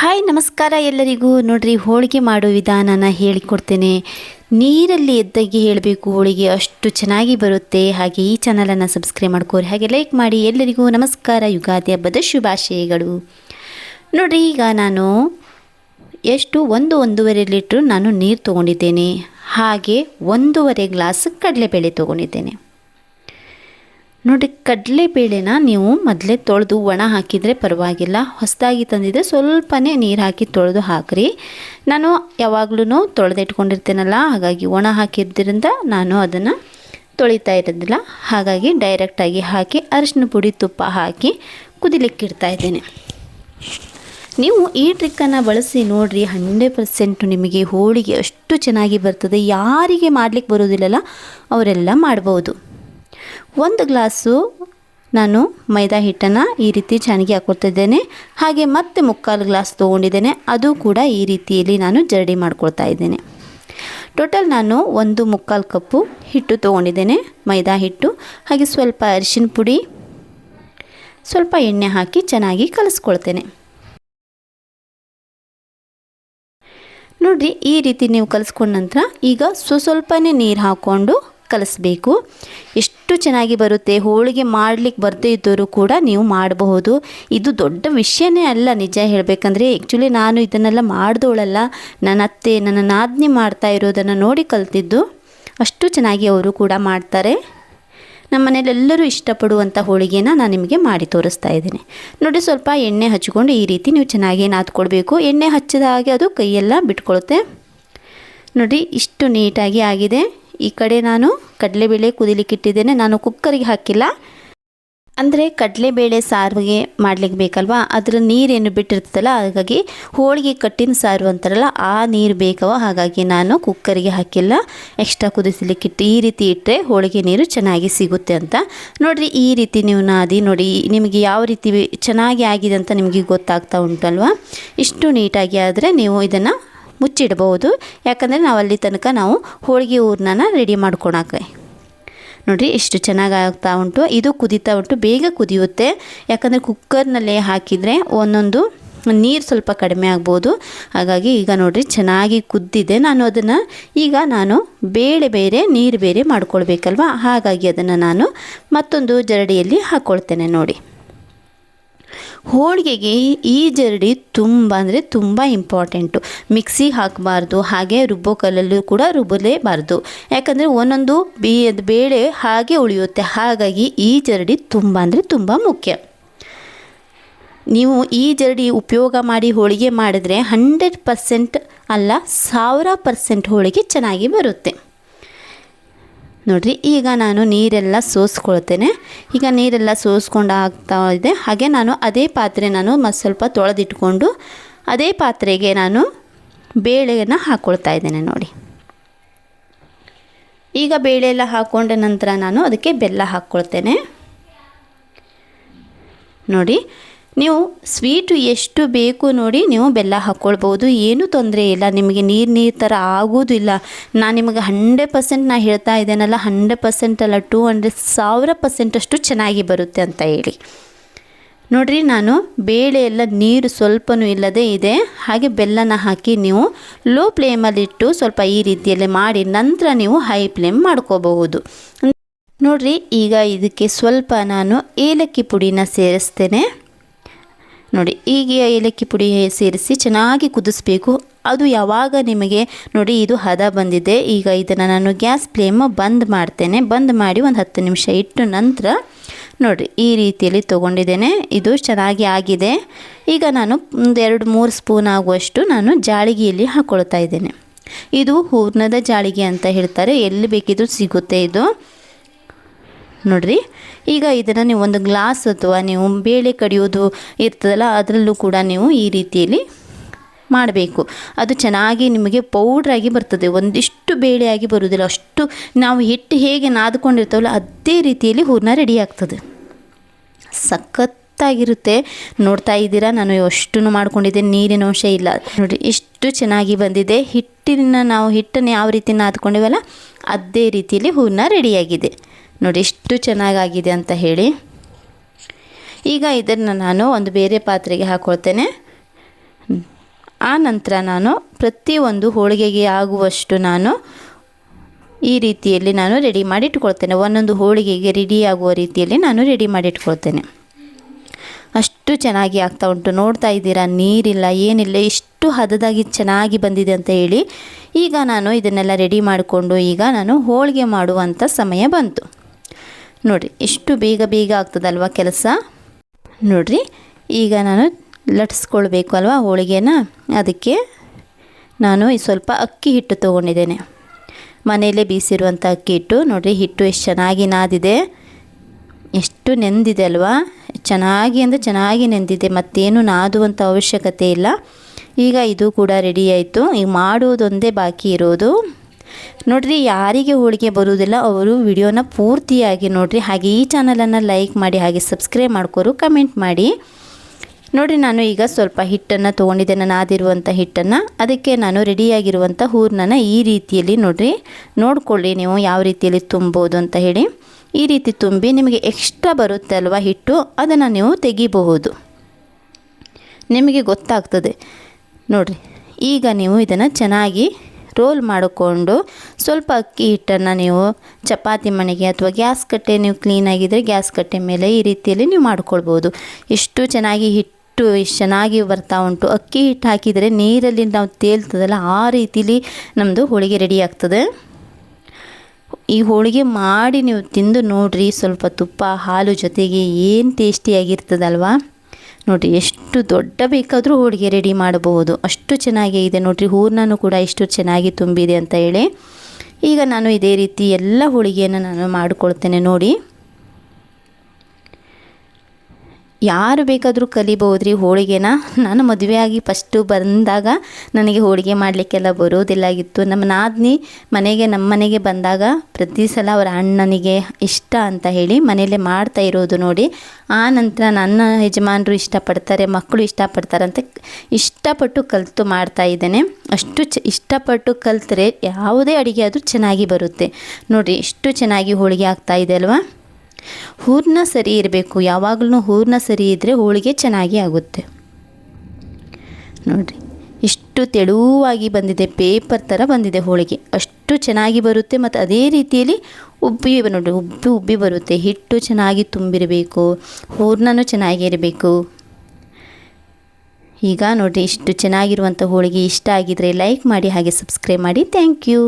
Hi, ನಮಸ್ಕಾರ ಎಲ್ಲರಿಗೂ. ನೋಡ್ರಿ, ಹೋಳಿಗೆ ಮಾಡೋ ವಿಧಾನನ ಹೇಳಿಕೊಡ್ತೇನೆ. ನೀರಲ್ಲಿ ಎದ್ದಾಗಿ ಹೇಳಬೇಕು, ಹೋಳಿಗೆ ಅಷ್ಟು ಚೆನ್ನಾಗಿ ಬರುತ್ತೆ. ಹಾಗೆ ಈ ಚಾನಲನ್ನು ಸಬ್ಸ್ಕ್ರೈಬ್ ಮಾಡ್ಕೋರಿ. ಹಾಗೆ ಲೈಕ್ ಮಾಡಿ ಎಲ್ಲರಿಗೂ ನಮಸ್ಕಾರ, ಯುಗಾದಿ ಹಬ್ಬದ ಶುಭಾಶಯಗಳು. ನೋಡ್ರಿ, ಈಗ ನಾನು ಎಷ್ಟು ಒಂದು ಒಂದೂವರೆ ಲೀಟ್ರ್ ನಾನು ನೀರು ತೊಗೊಂಡಿದ್ದೇನೆ. ಹಾಗೆ ಒಂದೂವರೆ ಗ್ಲಾಸ್ ಕಡಲೆಬೇಳೆ ತೊಗೊಂಡಿದ್ದೇನೆ. ನೋಡಿ, ಕಡಲೆಬೇಳೆನ ನೀವು ಮೊದಲೇ ತೊಳೆದು ಒಣ ಹಾಕಿದರೆ ಪರವಾಗಿಲ್ಲ. ಹೊಸದಾಗಿ ತಂದಿದ್ದರೆ ಸ್ವಲ್ಪನೇ ನೀರು ಹಾಕಿ ತೊಳೆದು ಹಾಕ್ರಿ. ನಾನು ಯಾವಾಗಲೂ ತೊಳೆದಿಟ್ಕೊಂಡಿರ್ತೇನಲ್ಲ ಹಾಗಾಗಿ ಒಣ ಹಾಕಿದ್ದರಿಂದ ನಾನು ಅದನ್ನು ತೊಳಿತಾ ಇರೋದಿಲ್ಲ. ಹಾಗಾಗಿ ಡೈರೆಕ್ಟಾಗಿ ಹಾಕಿ ಅರಿಶಿನ ಪುಡಿ, ತುಪ್ಪ ಹಾಕಿ ಕುದಿಲಿಕ್ಕಿಡ್ತಾ ಇದ್ದೇನೆ. ನೀವು ಈ ಟ್ರಿಕ್ಕನ್ನು ಬಳಸಿ ನೋಡಿರಿ, ಹಂಡ್ರೆಡ್ ಪರ್ಸೆಂಟು ನಿಮಗೆ ಹೋಳಿಗೆ ಅಷ್ಟು ಚೆನ್ನಾಗಿ ಬರ್ತದೆ. ಯಾರಿಗೆ ಮಾಡಲಿಕ್ಕೆ ಬರೋದಿಲ್ಲಲ್ಲ, ಅವರೆಲ್ಲ ಮಾಡ್ಬೋದು. ಒಂದು ಗ್ಲಾಸು ನಾನು ಮೈದಾ ಹಿಟ್ಟನ್ನು ಈ ರೀತಿ ಚೆನ್ನಾಗಿ ಹಾಕ್ಕೊಳ್ತಿದ್ದೇನೆ ಹಾಗೆ ಮತ್ತೆ ಮುಕ್ಕಾಲು ಗ್ಲಾಸ್ ತೊಗೊಂಡಿದ್ದೇನೆ. ಅದು ಕೂಡ ಈ ರೀತಿಯಲ್ಲಿ ನಾನು ಜರಡಿ ಮಾಡ್ಕೊಳ್ತಾ ಇದ್ದೇನೆ. ಟೋಟಲ್ ನಾನು ಒಂದು ಮುಕ್ಕಾಲು ಕಪ್ಪು ಹಿಟ್ಟು ತೊಗೊಂಡಿದ್ದೇನೆ, ಮೈದಾ ಹಿಟ್ಟು. ಹಾಗೆ ಸ್ವಲ್ಪ ಅರಿಶಿನ ಪುಡಿ, ಸ್ವಲ್ಪ ಎಣ್ಣೆ ಹಾಕಿ ಚೆನ್ನಾಗಿ ಕಲಿಸ್ಕೊಳ್ತೇನೆ. ನೋಡಿರಿ, ಈ ರೀತಿ ನೀವು ಕಲಿಸ್ಕೊಂಡ ನಂತರ ಈಗ ಸ್ವ ಸ್ವಲ್ಪನೇ ನೀರು ಹಾಕ್ಕೊಂಡು ಕಲಿಸ್ಬೇಕು. ಎಷ್ಟು ಚೆನ್ನಾಗಿ ಬರುತ್ತೆ, ಹೋಳಿಗೆ ಮಾಡಲಿಕ್ಕೆ ಬರದೇ ಇದ್ದವರು ಕೂಡ ನೀವು ಮಾಡಬಹುದು. ಇದು ದೊಡ್ಡ ವಿಷಯನೇ ಅಲ್ಲ ನಿಜ ಹೇಳಬೇಕಂದ್ರೆ. ಆ್ಯಕ್ಚುಲಿ ನಾನು ಇದನ್ನೆಲ್ಲ ಮಾಡಿದವಳಲ್ಲ ನನ್ನ ಅತ್ತೆ ನನ್ನ ನಾದ್ನಿ ಮಾಡ್ತಾ ಇರೋದನ್ನು ನೋಡಿ ಕಲ್ತಿದ್ದು. ಅಷ್ಟು ಚೆನ್ನಾಗಿ ಅವರು ಕೂಡ ಮಾಡ್ತಾರೆ. ನಮ್ಮ ಮನೇಲೆಲ್ಲರೂ ಇಷ್ಟಪಡುವಂಥ ಹೋಳಿಗೆನ ನಾನು ನಿಮಗೆ ಮಾಡಿ ತೋರಿಸ್ತಾ ಇದ್ದೀನಿ. ನೋಡಿ ಸ್ವಲ್ಪ ಎಣ್ಣೆ ಹಚ್ಕೊಂಡು ಈ ರೀತಿ ನೀವು ಚೆನ್ನಾಗಿ ನಾದ್ಕೊಳ್ಬೇಕು ಎಣ್ಣೆ ಹಚ್ಚಿದ ಹಾಗೆ ಅದು ಕೈಯೆಲ್ಲ ಬಿಟ್ಕೊಳುತ್ತೆ. ನೋಡಿ ಇಷ್ಟು ನೀಟಾಗಿ ಆಗಿದೆ. ಈ ಕಡೆ ನಾನು ಕಡಲೆಬೇಳೆ ಕುದಿಲಿಕ್ಕೆ ಇಟ್ಟಿದ್ದೇನೆ. ನಾನು ಕುಕ್ಕರಿಗೆ ಹಾಕಿಲ್ಲ. ಅಂದರೆ ಕಡಲೆಬೇಳೆ ಸಾರಿಗೆ ಮಾಡ್ಲಿಕ್ಕೆ ಬೇಕಲ್ವಾ? ಅದರ ನೀರೇನು ಬಿಟ್ಟಿರ್ತದಲ್ಲ, ಹಾಗಾಗಿ ಹೋಳಿಗೆ ಕಟ್ಟಿನ ಸಾರು ಅಂತಾರಲ್ಲ, ಆ ನೀರು ಬೇಕವ? ಹಾಗಾಗಿ ನಾನು ಕುಕ್ಕರಿಗೆ ಹಾಕಿಲ್ಲ. ಎಕ್ಸ್ಟ್ರಾ ಕುದಿಸಲಿಕ್ಕಿಟ್ಟು ಈ ರೀತಿ ಇಟ್ಟರೆ ಹೋಳಿಗೆ ನೀರು ಚೆನ್ನಾಗಿ ಸಿಗುತ್ತೆ ಅಂತ. ನೋಡಿರಿ, ಈ ರೀತಿ ನೀವು ನಾದಿ ನೋಡಿ, ನಿಮಗೆ ಯಾವ ರೀತಿ ಚೆನ್ನಾಗಿ ಆಗಿದೆ ಅಂತ ನಿಮಗೆ ಗೊತ್ತಾಗ್ತಾ ಉಂಟಲ್ವಾ? ಇಷ್ಟು ನೀಟಾಗಿ ಆದರೆ ನೀವು ಇದನ್ನು ಮುಚ್ಚಿಡಬಹುದು ಯಾಕಂದರೆ ನಾವು ಅಲ್ಲಿ ತನಕ ನಾವು ಹೋಳಿಗೆ ಹೂರ್ಣನ ರೆಡಿ ಮಾಡ್ಕೊಳಕ್ಕೆ ನೋಡಿರಿ, ಎಷ್ಟು ಚೆನ್ನಾಗಿ ಆಗ್ತಾ ಉಂಟು. ಇದು ಕುದೀತಾ ಉಂಟು, ಬೇಗ ಕುದಿಯುತ್ತೆ. ಯಾಕಂದರೆ ಕುಕ್ಕರ್ನಲ್ಲೇ ಹಾಕಿದರೆ ಒಂದೊಂದು ನೀರು ಸ್ವಲ್ಪ ಕಡಿಮೆ ಆಗ್ಬೋದು. ಹಾಗಾಗಿ ಈಗ ನೋಡಿರಿ, ಚೆನ್ನಾಗಿ ಕುದ್ದಿದೆ. ನಾನು ಅದನ್ನು ಈಗ ನಾನು ಬೇಳೆ ಬೇರೆ, ನೀರು ಬೇರೆ ಮಾಡ್ಕೊಳ್ಬೇಕಲ್ವ? ಹಾಗಾಗಿ ಅದನ್ನು ನಾನು ಮತ್ತೊಂದು ಜರಡಿಯಲ್ಲಿ ಹಾಕ್ಕೊಳ್ತೇನೆ ನೋಡಿ. ಹೋಳಿಗೆಗೆ ಈ ಜರಡಿ ತುಂಬ ಅಂದರೆ ತುಂಬ ಇಂಪಾರ್ಟೆಂಟು ಮಿಕ್ಸಿ ಹಾಕಬಾರ್ದು, ಹಾಗೆ ರುಬ್ಬೋ ಕಲ್ಲಲ್ಲೂ ಕೂಡ ರುಬ್ಬಲೇಬಾರ್ದು. ಯಾಕಂದರೆ ಒಂದೊಂದು ಬೇ ಬೇಳೆ ಹಾಗೆ ಉಳಿಯುತ್ತೆ, ಹಾಗಾಗಿ ಈ ಜರಡಿ ತುಂಬ ಅಂದರೆ ತುಂಬ ಮುಖ್ಯ. ನೀವು ಈ ಜರಡಿ ಉಪಯೋಗ ಮಾಡಿ ಹೋಳಿಗೆ ಮಾಡಿದ್ರೆ ಹಂಡ್ರೆಡ್ ಪರ್ಸೆಂಟ್ ಅಲ್ಲ ಸಾವಿರ ಪರ್ಸೆಂಟ್ ಹೋಳಿಗೆ ಚೆನ್ನಾಗಿ ಬರುತ್ತೆ. ನೋಡಿರಿ, ಈಗ ನಾನು ನೀರೆಲ್ಲ ಸೋಸ್ಕೊಳ್ತೇನೆ. ಈಗ ನೀರೆಲ್ಲ ಸೋಸ್ಕೊಂಡು ಆಗ್ತಾ ಇದೆ. ಹಾಗೆ ನಾನು ಅದೇ ಪಾತ್ರೆ ನಾನು ಮತ್ತು ಸ್ವಲ್ಪ ತೊಳೆದಿಟ್ಕೊಂಡು ಅದೇ ಪಾತ್ರೆಗೆ ನಾನು ಬೇಳೆಯನ್ನು ಹಾಕ್ಕೊಳ್ತಾ ಇದ್ದೇನೆ ನೋಡಿ. ಈಗ ಬೇಳೆ ಎಲ್ಲ ಹಾಕ್ಕೊಂಡ ನಂತರ ನಾನು ಅದಕ್ಕೆ ಬೆಲ್ಲ ಹಾಕ್ಕೊಳ್ತೇನೆ ನೋಡಿ ನೀವು ಸ್ವೀಟು ಎಷ್ಟು ಬೇಕು ನೋಡಿ ನೀವು ಬೆಲ್ಲ ಹಾಕ್ಕೊಳ್ಬೋದು ಏನೂ ತೊಂದರೆ ಇಲ್ಲ. ನಿಮಗೆ ನೀರು ನೀರು ಥರ ಆಗೋದಿಲ್ಲ ನಾನು ನಿಮಗೆ ಹಂಡ್ರೆಡ್ ಪರ್ಸೆಂಟ್ ನಾನು ಹೇಳ್ತಾ ಇದ್ದೇನಲ್ಲ ಹಂಡ್ರೆಡ್ ಪರ್ಸೆಂಟ್ ಅಲ್ಲ ಟೂ ಹಂಡ್ರೆಡ್ ಸಾವಿರ ಪರ್ಸೆಂಟಷ್ಟು ಚೆನ್ನಾಗಿ ಬರುತ್ತೆ ಅಂತ ಹೇಳಿ. ನೋಡಿರಿ, ನಾನು ಬೇಳೆ ಎಲ್ಲ ನೀರು ಸ್ವಲ್ಪನೂ ಇಲ್ಲದೆ ಇದೆ. ಹಾಗೆ ಬೆಲ್ಲನ ಹಾಕಿ ನೀವು ಲೋ ಫ್ಲೇಮಲ್ಲಿಟ್ಟು ಸ್ವಲ್ಪ ಈ ರೀತಿಯಲ್ಲಿ ಮಾಡಿ ನಂತರ ನೀವು ಹೈ ಫ್ಲೇಮ್ ಮಾಡ್ಕೋಬಹುದು. ನೋಡಿರಿ, ಈಗ ಇದಕ್ಕೆ ಸ್ವಲ್ಪ ನಾನು ಏಲಕ್ಕಿ ಪುಡಿನ ಸೇರಿಸ್ತೇನೆ. ನೋಡಿ ಈಗ ಏಲಕ್ಕಿ ಪುಡಿ ಸೇರಿಸಿ ಚೆನ್ನಾಗಿ ಕುದಿಸ್ಬೇಕು. ಅದು ಯಾವಾಗ ನಿಮಗೆ ನೋಡಿ, ಇದು ಹದ ಬಂದಿದೆ, ಈಗ ಇದನ್ನು ನಾನು ಗ್ಯಾಸ್ ಫ್ಲೇಮ್ ಬಂದ್ ಮಾಡ್ತೇನೆ. ಬಂದ್ ಮಾಡಿ ಒಂದು ಹತ್ತು ನಿಮಿಷ ಇಟ್ಟು ನಂತರ ನೋಡಿರಿ ಈ ರೀತಿಯಲ್ಲಿ ತೊಗೊಂಡಿದ್ದೇನೆ. ಇದು ಚೆನ್ನಾಗಿ ಆಗಿದೆ. ಈಗ ನಾನು ಒಂದು ಎರಡು ಮೂರು ಸ್ಪೂನ್ ಆಗುವಷ್ಟು ನಾನು ಜಾಳಿಗೆಯಲ್ಲಿ ಹಾಕ್ಕೊಳ್ತಾ ಇದ್ದೇನೆ. ಇದು ಹೂರ್ಣದ ಜಾಳಿಗೆ ಅಂತ ಹೇಳ್ತಾರೆ. ಎಲ್ಲಿ ಬೇಕಿದ್ರೂ ಸಿಗುತ್ತೆ ಇದು. ನೋಡಿರಿ ಈಗ ಇದನ್ನು ನೀವು ಒಂದು ಗ್ಲಾಸ್ ಅಥವಾ ನೀವು ಬೇಳೆ ಕಡಿಯೋದು ಇರ್ತದಲ್ಲ, ಅದರಲ್ಲೂ ಕೂಡ ನೀವು ಈ ರೀತಿಯಲ್ಲಿ ಮಾಡಬೇಕು. ಅದು ಚೆನ್ನಾಗಿ ನಿಮಗೆ ಪೌಡ್ರಾಗಿ ಬರ್ತದೆ. ಒಂದಿಷ್ಟು ಬೇಳೆಯಾಗಿ ಬರುವುದಿಲ್ಲ ಅಷ್ಟು ನಾವು ಹಿಟ್ಟು ಹೇಗೆ ನಾದ್ಕೊಂಡಿರ್ತೇವಲ್ಲ, ಅದೇ ರೀತಿಯಲ್ಲಿ ಹೂರ್ಣ ರೆಡಿ ಆಗ್ತದೆ. ಸಖತ್ತಾಗಿರುತ್ತೆ. ನೋಡ್ತಾ ಇದ್ದೀರಾ? ನಾನು ಅಷ್ಟು ಮಾಡ್ಕೊಂಡಿದ್ದೇನೆ ನೀರಿನ ಅಂಶ ಇಲ್ಲ. ನೋಡಿ ಎಷ್ಟು ಚೆನ್ನಾಗಿ ಬಂದಿದೆ. ಹಿಟ್ಟಿನ ನಾವು ಹಿಟ್ಟನ್ನು ಯಾವ ರೀತಿ ನಾದ್ಕೊಂಡಿವಲ್ಲ, ಅದೇ ರೀತಿಯಲ್ಲಿ ಹೂರ್ಣ ರೆಡಿಯಾಗಿದೆ ನೋಡಿ ಎಷ್ಟು ಚೆನ್ನಾಗಾಗಿದೆ ಅಂತ ಹೇಳಿ. ಈಗ ಇದನ್ನು ನಾನು ಒಂದು ಬೇರೆ ಪಾತ್ರೆಗೆ ಹಾಕ್ಕೊಳ್ತೇನೆ ಆ ನಂತರ ನಾನು ಪ್ರತಿಯೊಂದು ಹೋಳಿಗೆಗೆ ಆಗುವಷ್ಟು ನಾನು ಈ ರೀತಿಯಲ್ಲಿ ನಾನು ರೆಡಿ ಮಾಡಿ ಇಟ್ಕೊಳ್ತೇನೆ. ಒಂದೊಂದು ಹೋಳಿಗೆಗೆ ರೆಡಿ ಆಗುವ ರೀತಿಯಲ್ಲಿ ನಾನು ರೆಡಿ ಮಾಡಿ ಇಟ್ಕೊಳ್ತೇನೆ. ಅಷ್ಟು ಚೆನ್ನಾಗಿ ಆಗ್ತಾ ಉಂಟು. ನೋಡ್ತಾ ಇದ್ದೀರಾ? ನೀರಿಲ್ಲ, ಏನಿಲ್ಲ ಎಷ್ಟು ಹದದಾಗಿ ಚೆನ್ನಾಗಿ ಬಂದಿದೆ ಅಂತ ಹೇಳಿ ಈಗ ನಾನು ಇದನ್ನೆಲ್ಲ ರೆಡಿ ಮಾಡಿಕೊಂಡು ಈಗ ನಾನು ಹೋಳಿಗೆ ಮಾಡುವಂಥ ಸಮಯ ಬಂತು. ನೋಡಿರಿ ಎಷ್ಟು ಬೇಗ ಬೇಗ ಆಗ್ತದಲ್ವ ಕೆಲಸ? ನೋಡಿರಿ, ಈಗ ನಾನು ಲಟ್ಸ್ಕೊಳ್ಬೇಕು ಅಲ್ವಾ ಹೋಳಿಗೆನ? ಅದಕ್ಕೆ ನಾನು ಈ ಸ್ವಲ್ಪ ಅಕ್ಕಿ ಹಿಟ್ಟು ತೊಗೊಂಡಿದ್ದೇನೆ. ಮನೆಯಲ್ಲೇ ಬೀಸಿರುವಂಥ ಅಕ್ಕಿ ಹಿಟ್ಟು, ನೋಡಿರಿ, ಹಿಟ್ಟು ಎಷ್ಟು ಚೆನ್ನಾಗಿ ನಾದಿದೆ. ಎಷ್ಟು ನೆಂದಿದೆ ಅಲ್ವಾ? ಚೆನ್ನಾಗಿ ಅಂದರೆ ಚೆನ್ನಾಗಿ ನೆಂದಿದೆ, ಮತ್ತೇನು ನಾದುವಂಥ ಅವಶ್ಯಕತೆ ಇಲ್ಲ. ಈಗ ಇದು ಕೂಡ ರೆಡಿ ಆಯಿತು. ಈಗ ಮಾಡುವುದೊಂದೇ ಬಾಕಿ ಇರೋದು. ನೋಡ್ರಿ, ಯಾರಿಗೆ ಹೋಳಿಗೆ ಬರುವುದಿಲ್ಲ, ಅವರು ವಿಡಿಯೋನ ಪೂರ್ತಿಯಾಗಿ ನೋಡ್ರಿ. ಹಾಗೆ ಈ ಚಾನಲನ್ನು ಲೈಕ್ ಮಾಡಿ, ಹಾಗೆ ಸಬ್ಸ್ಕ್ರೈಬ್ ಮಾಡ್ಕೋರು, ಕಮೆಂಟ್ ಮಾಡಿ. ನೋಡಿ ನಾನು ಈಗ ಸ್ವಲ್ಪ ಹಿಟ್ಟನ್ನು ತೊಗೊಂಡಿದ್ದೆ. ನಾನು ಆದಿರುವಂಥ ಹಿಟ್ಟನ್ನು, ಅದಕ್ಕೆ ನಾನು ರೆಡಿಯಾಗಿರುವಂಥ ಹೂರ್ಣನ ಈ ರೀತಿಯಲ್ಲಿ ನೋಡಿರಿ. ನೋಡಿಕೊಳ್ಳಿ ನೀವು ಯಾವ ರೀತಿಯಲ್ಲಿ ತುಂಬೋದು ಅಂತ ಹೇಳಿ. ಈ ರೀತಿ ತುಂಬಿ ನಿಮಗೆ ಎಕ್ಸ್ಟ್ರಾ ಬರುತ್ತೆ ಅಲ್ವಾ ಹಿಟ್ಟು? ಅದನ್ನು ನೀವು ತೆಗಿಬಹುದು. ನಿಮಗೆ ಗೊತ್ತಾಗ್ತದೆ. ನೋಡಿರಿ, ಈಗ ನೀವು ಇದನ್ನು ಚೆನ್ನಾಗಿ ರೋಲ್ ಮಾಡಿಕೊಂಡು ಸ್ವಲ್ಪ ಅಕ್ಕಿ ಹಿಟ್ಟನ್ನು ನೀವು ಚಪಾತಿ ಮಣೆಗೆ ಅಥವಾ ಗ್ಯಾಸ್ ಕಟ್ಟೆ ನೀವು ಕ್ಲೀನಾಗಿದ್ದರೆ ಗ್ಯಾಸ್ ಕಟ್ಟೆ ಮೇಲೆ ಈ ರೀತಿಯಲ್ಲಿ ನೀವು ಮಾಡ್ಕೊಳ್ಬೋದು. ಎಷ್ಟು ಚೆನ್ನಾಗಿ ಹಿಟ್ಟು ಎಷ್ಟು ಚೆನ್ನಾಗಿ ಬರ್ತಾ ಉಂಟು. ಅಕ್ಕಿ ಹಿಟ್ಟು ಹಾಕಿದರೆ ನೀರಲ್ಲಿ ನಾವು ತೇಲ್ತದಲ್ಲ ಆ ರೀತಿಲಿ ನಮ್ಮದು ಹೋಳಿಗೆ ರೆಡಿ ಆಗ್ತದೆ. ಈ ಹೋಳಿಗೆ ಮಾಡಿ ನೀವು ತಿಂದು ನೋಡ್ರಿ ಸ್ವಲ್ಪ ತುಪ್ಪ ಹಾಲು ಜೊತೆಗೆ ಏನು ಟೇಸ್ಟಿಯಾಗಿರ್ತದಲ್ವಾ ನೋಡಿರಿ ಎಷ್ಟು ದೊಡ್ಡ ಬೇಕಾದರೂ ಹೋಳಿಗೆ ರೆಡಿ ಮಾಡಬಹುದು. ಅಷ್ಟು ಚೆನ್ನಾಗೇ ಇದೆ ನೋಡಿರಿ, ಹೂರ್ಣನೂ ಕೂಡ ಎಷ್ಟು ಚೆನ್ನಾಗಿ ತುಂಬಿದೆ ಅಂತ ಹೇಳಿ. ಈಗ ನಾನು ಇದೇ ರೀತಿ ಎಲ್ಲ ಹೋಳಿಗೆಯನ್ನು ನಾನು ಮಾಡಿಕೊಳ್ತೇನೆ ನೋಡಿ. ಯಾರು ಬೇಕಾದರೂ ಕಲಿಬೋದ್ರಿ ಹೋಳಿಗೆನ. ನಾನು ಮದುವೆಯಾಗಿ ಫಸ್ಟು ಬಂದಾಗ ನನಗೆ ಹೋಳಿಗೆ ಮಾಡಲಿಕ್ಕೆಲ್ಲ ಬರೋದಿಲ್ಲಾಗಿತ್ತು. ನಮ್ಮ ನಾದಿನಿ ಮನೆಗೆ, ನಮ್ಮ ಮನೆಗೆ ಬಂದಾಗ ಪ್ರತಿ ಸಲ ಅವರ ಅಣ್ಣನಿಗೆ ಇಷ್ಟ ಅಂತ ಹೇಳಿ ಮನೆಯಲ್ಲೇ ಮಾಡ್ತಾ ಇರೋದು ನೋಡಿ. ಆ ನಂತರ ನನ್ನ ಯಜಮಾನರು ಇಷ್ಟಪಡ್ತಾರೆ, ಮಕ್ಕಳು ಇಷ್ಟಪಡ್ತಾರೆ ಅಂತ ಇಷ್ಟಪಟ್ಟು ಕಲಿತು ಮಾಡ್ತಾ ಇದ್ದೇನೆ. ಅಷ್ಟು ಚ, ಇಷ್ಟಪಟ್ಟು ಕಲಿತ್ರೆ ಯಾವುದೇ ಅಡುಗೆ ಆದರೂ ಚೆನ್ನಾಗಿ ಬರುತ್ತೆ. ನೋಡಿ ಎಷ್ಟು ಚೆನ್ನಾಗಿ ಹೋಳಿಗೆ ಆಗ್ತಾ ಇದೆ ಅಲ್ವಾ? ಹೂರ್ಣ ಸರಿ ಇರಬೇಕು. ಯಾವಾಗಲೂ ಹೂರ್ನ ಸರಿ ಇದ್ದರೆ ಹೋಳಿಗೆ ಚೆನ್ನಾಗಿ ಆಗುತ್ತೆ. ನೋಡಿರಿ, ಇಷ್ಟು ತೆಳುವಾಗಿ ಬಂದಿದೆ, ಪೇಪರ್ ಥರ ಬಂದಿದೆ ಹೋಳಿಗೆ. ಅಷ್ಟು ಚೆನ್ನಾಗಿ ಬರುತ್ತೆ ಮತ್ತು ಅದೇ ರೀತಿಯಲ್ಲಿ ಉಬ್ಬಿ ನೋಡಿ ಉಬ್ಬಿ ಉಬ್ಬಿ ಬರುತ್ತೆ. ಹಿಟ್ಟು ಚೆನ್ನಾಗಿ ತುಂಬಿರಬೇಕು ಹೂರ್ನೂ ಚೆನ್ನಾಗಿ ಇರಬೇಕು. ಈಗ ನೋಡಿ ಇಷ್ಟು ಚೆನ್ನಾಗಿರುವಂಥ ಹೋಳಿಗೆ ಇಷ್ಟ ಆಗಿದರೆ ಲೈಕ್ ಮಾಡಿ ಹಾಗೆ ಸಬ್ಸ್ಕ್ರೈಬ್ ಮಾಡಿ. Thank you